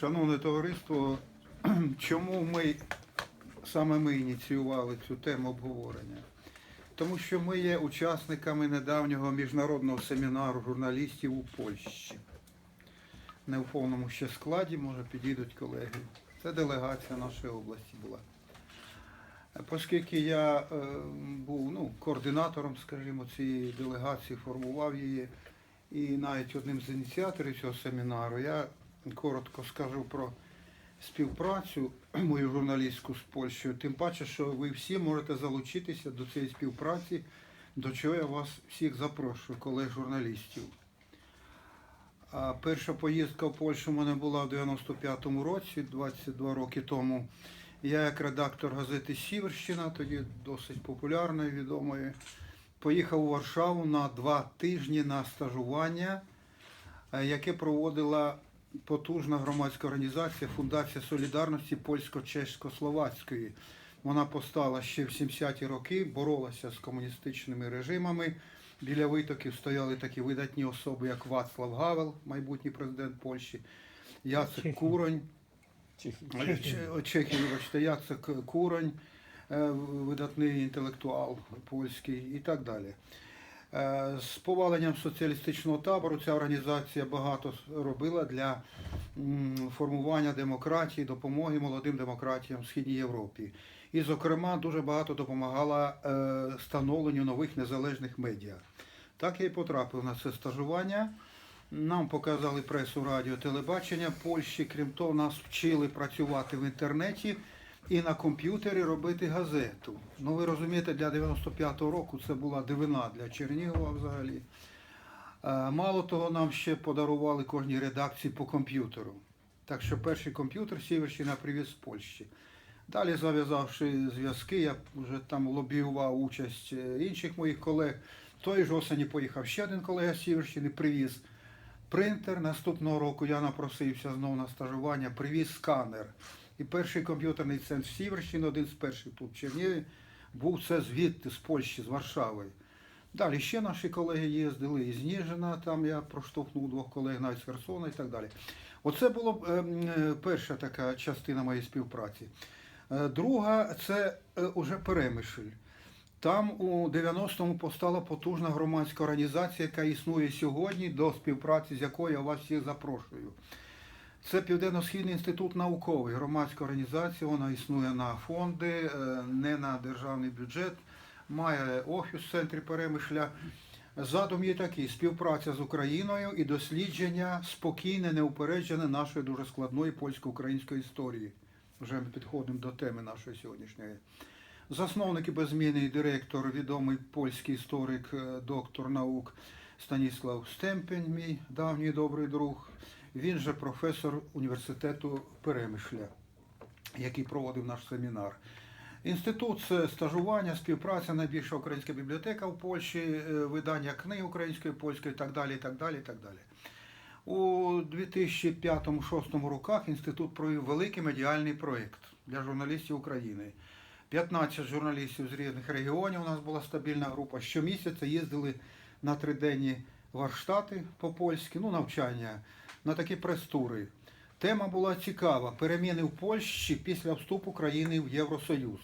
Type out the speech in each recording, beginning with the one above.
Шановне товариство, чому ми саме ми ініціювали цю тему обговорення? Тому що ми є учасниками недавнього міжнародного семінару журналістів у Польщі. Не в повному ще складі, може підійдуть колеги. Це делегація нашої області була. Оскільки я е, був ну, координатором, скажімо, цієї делегації, формував її, і навіть одним з ініціаторів цього семінару, я коротко скажу про співпрацю мою журналістську з Польщею, тим паче, що ви всі можете залучитися до цієї співпраці, до чого я вас всіх запрошую, колег журналістів. Перша поїздка в Польщу в мене була в 95-му році, 22 роки тому. Я як редактор газети Сіверщина, тоді досить популярної, відомої, поїхав у Варшаву на два тижні на стажування, е, яке проводила потужна громадська організація Фундація Солідарності польсько-чесько-словацької. Вона постала ще в 70-ті роки, боролася з комуністичними режимами. Біля витоків стояли такі видатні особи, як Вацлав Гавел, майбутній президент Польщі, Яцек. Куронь, Чехії. Ч- вибачте, Яцек Куронь, е, видатний інтелектуал польський і так далі. Е, З поваленням соціалістичного табору ця організація багато робила для формування демократії, допомоги молодим демократіям в Східній Європі. І, зокрема, дуже багато допомагала е, становленню нових незалежних медіа. Так я і потрапив на це стажування. Нам показали пресу, радіо, телебачення Польщі. Крім того, нас вчили працювати в інтернеті і на комп'ютері робити газету. Ну ви розумієте, для 95-го року це була дивина для Чернігова взагалі. Е, Мало того, нам ще подарували кожній редакції по комп'ютеру. Так що перший комп'ютер Сіверщина привіз з Польщі. Далі, зав'язавши зв'язки, я вже там лобіював участь е, інших моїх колег. Тої ж осені поїхав ще один колега з Сіверщини, привіз принтер. Наступного року я напросився знову на стажування, привіз сканер. І перший комп'ютерний центр Сіверщини, один з перших тут в Чернігові, був це звідти, з Польщі, з Варшави. Далі ще наші колеги їздили із Ніжина, там я проштовхнув двох колег навіть з Херсона і так далі. Оце була перша така частина моєї співпраці. Е, Друга це е, уже Перемишль. Там у 90-му постала потужна громадська організація, яка існує сьогодні, до співпраці з якою я вас всіх запрошую. Це Південно-Східний інститут науковий, громадська організація, вона існує на фонди, е, не на державний бюджет, має офіс в центрі Перемишля. Задум є такий: співпраця з Україною і дослідження спокійне, неупереджене нашої дуже складної польсько-української історії. Вже ми підходимо до теми нашої сьогоднішньої. Засновник і беззмінний директор, відомий польський історик, е, доктор наук Станіслав Стемпень, мій давній добрий друг. Він же професор університету Перемишля, який проводив наш семінар. Інститут це стажування, співпраця, найбільша українська бібліотека в Польщі, е, видання книг української, польської і так далі. і так далі, і так далі. У 2005-2006 роках інститут провів великий медіальний проєкт для журналістів України. 15 журналістів з різних регіонів. У нас була стабільна група. Щомісяця їздили на триденні варштати по-польськи, ну, навчання, на такі прес-тури. Тема була цікава. Переміни в Польщі після вступу країни в Євросоюз.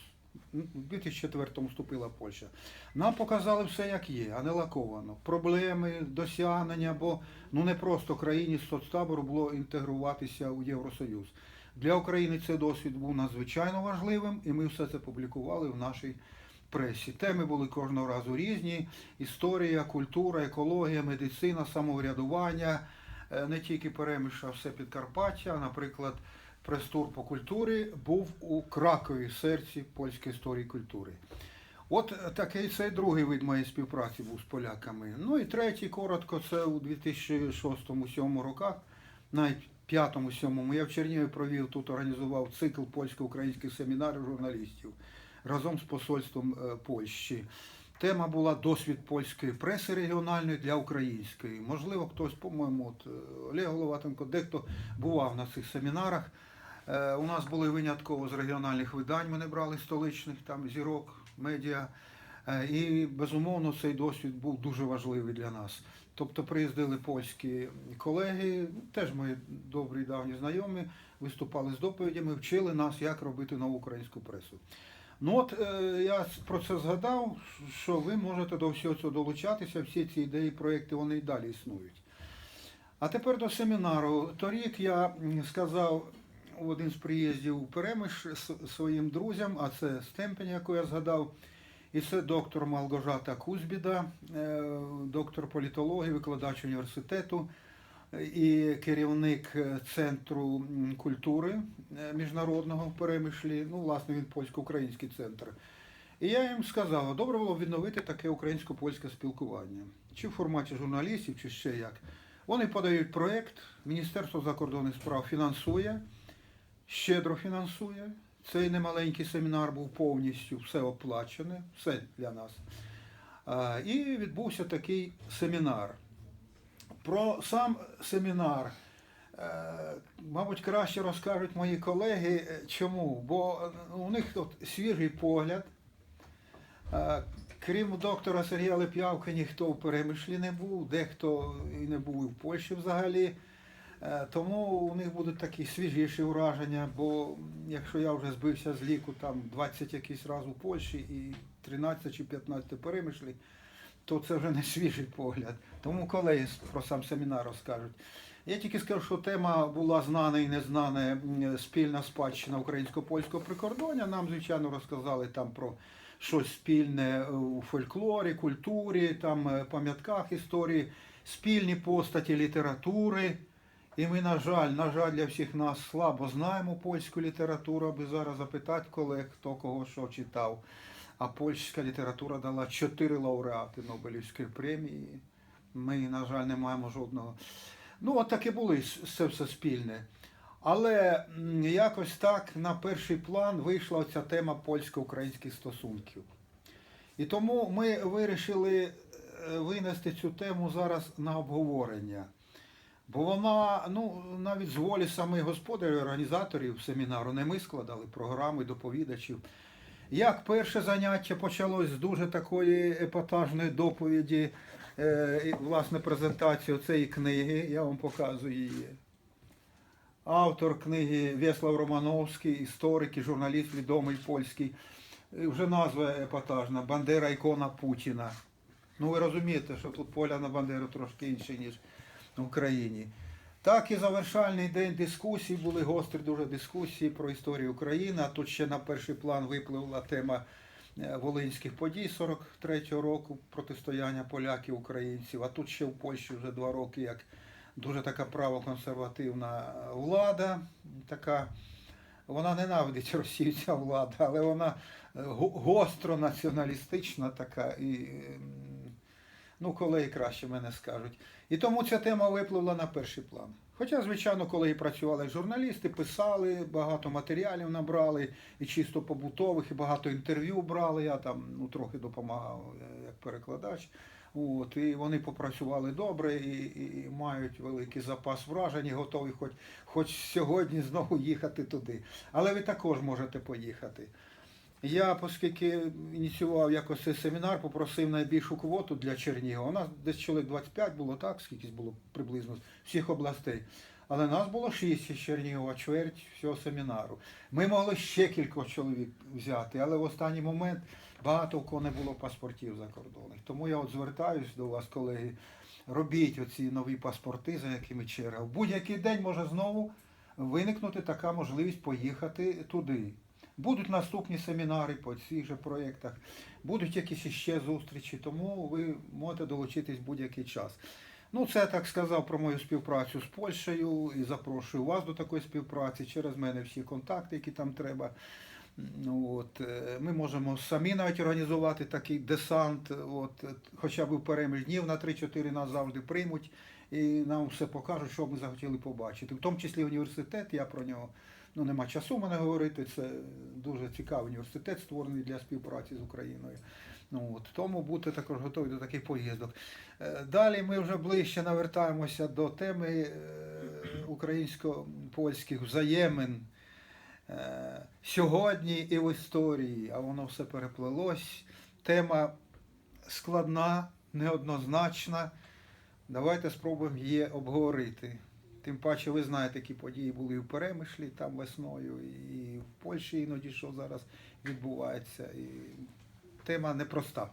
У 2004-му вступила Польща. Нам показали все як є, а не лаковано. Проблеми, досягнення, бо ну не просто країні з соцтабору було інтегруватися у Євросоюз. Для України цей досвід був надзвичайно важливим, і ми все це публікували в нашій пресі. Теми були кожного разу різні: історія, культура, екологія, медицина, самоврядування, не тільки Перемиша, а все Підкарпаття. Наприклад, прес-тур по культурі був у Кракові, серці польської історії культури. От е, такий цей другий вид моєї співпраці був з поляками. Ну і третій, коротко, це у 2006-2007 роках, навіть 5-7 я в Чернігові провів тут, організував цикл польсько-українських семінарів журналістів разом з посольством е, Польщі. Тема була досвід польської преси регіональної для української. Можливо, хтось, по-моєму, от, е, Олег Головатенко, дехто бував на цих семінарах. Е, У нас були винятково з регіональних видань, ми не брали столичних, там зірок, медіа. Е, І безумовно цей досвід був дуже важливий для нас. Тобто приїздили польські колеги, теж мої добрі давні знайомі, виступали з доповідями, вчили нас, як робити нову українську пресу. Ну от е, я про це згадав, що ви можете до всього цього долучатися, всі ці ідеї, проекти, вони і далі існують. А тепер до семінару. Торік я сказав в один з приїздів у Перемиш своїм друзям, а це Стемпень, яку я згадав, і це доктор Малгожата Кузбіда, е, доктор політології, викладач університету і керівник е, Центру культури е, міжнародного в Перемишлі. Ну, власне, він польсько-український центр. І я їм сказав, добре було відновити таке українсько-польське спілкування. Чи в форматі журналістів, чи ще як. Вони подають проєкт, Міністерство закордонних справ фінансує, щедро фінансує. Цей немаленький семінар був повністю все оплачене, все для нас. І відбувся такий семінар. Про сам семінар, е, мабуть, краще розкажуть мої колеги. Е, Чому? Бо е, у них тут свіжий погляд. Крім доктора Сергія Леп'явки, ніхто в Перемишлі не був, дехто і не був і в Польщі взагалі. Тому у них будуть такі свіжіші враження, бо якщо я вже збився з ліку там 20 якийсь раз у Польщі і 13 чи 15 перемишлі, то це вже не свіжий погляд. Тому колеги про сам семінар розкажуть. Я тільки скажу, що тема була знана і незнана спільна спадщина українсько-польського прикордоння. Нам, звичайно, розказали там про щось спільне е, у фольклорі, культурі, там е, пам'ятках історії, спільні постаті літератури. І ми, на жаль, на жаль, для всіх нас слабо знаємо польську літературу, аби зараз запитати колег, хто кого що читав. А польська література дала чотири лауреати Нобелівської премії. Ми, на жаль, не маємо жодного. Ну, от таке були с- це все спільне. Але якось так на перший план вийшла ця тема польсько-українських стосунків. І тому ми вирішили е, винести цю тему зараз на обговорення. Бо вона, ну, навіть з волі самих господарів, організаторів семінару, не ми складали програми, доповідачів. Як перше заняття почалось з дуже такої епатажної доповіді, е, власне, презентації цієї книги, я вам показую її. Автор книги Вєслав Романовський, історик і журналіст відомий польський. Вже назва епатажна Бандера ікона Путіна. Ну ви розумієте, що тут поля на Бандеру трошки інше, ніж в Україні. Так і завершальний день дискусій, були гострі дуже дискусії про історію України, а тут ще на перший план випливла тема е, волинських подій 43-го року, протистояння поляків, українців, а тут ще в Польщі вже два роки, як дуже така правоконсервативна влада, така, вона ненавидить Росію, ця влада, але вона е, гостро націоналістична така і. Ну, колеги краще мене скажуть. І тому ця тема випливла на перший план. Хоча, звичайно, колеги працювали журналісти, писали, багато матеріалів набрали, і чисто побутових, і багато інтерв'ю брали. Я там ну, трохи допомагав е, як перекладач. От, і вони попрацювали добре і, і, і мають великий запас вражень, і готові хоч, хоч сьогодні знову їхати туди. Але ви також можете поїхати. Я, оскільки ініціював якось цей семінар, попросив найбільшу квоту для Чернігова. У нас десь чоловік 25 було так, скільки було приблизно з всіх областей. Але нас було 6 із Чернігова, чверть всього семінару. Ми могли ще кількох чоловік взяти, але в останній момент багато у кого не було паспортів закордонних. Тому я от звертаюсь до вас, колеги, робіть оці нові паспорти, за якими черга. В будь-який день може знову виникнути така можливість поїхати туди. Будуть наступні семінари по цих же проєктах, будуть якісь іще зустрічі, тому ви можете долучитись будь-який час. Ну, це так сказав про мою співпрацю з Польщею і запрошую вас до такої співпраці. Через мене всі контакти, які там треба. Ну, От, е, ми можемо самі навіть організувати такий десант, от, е, хоча б в переміж днів на 3-4 нас завжди приймуть і нам все покажуть, що ми захотіли побачити. В тому числі університет, я про нього ну, нема часу мене говорити. Це дуже цікавий університет, створений для співпраці з Україною. Ну, от, тому будьте також готові до таких поїздок. Е, Далі ми вже ближче навертаємося до теми е, українсько-польських взаємин. Е, Сьогодні і в історії, а воно все переплелось. Тема складна, неоднозначна. Давайте спробуємо її обговорити. Тим паче, ви знаєте, які події були в Перемишлі там весною, і в Польщі іноді що зараз відбувається. І тема непроста.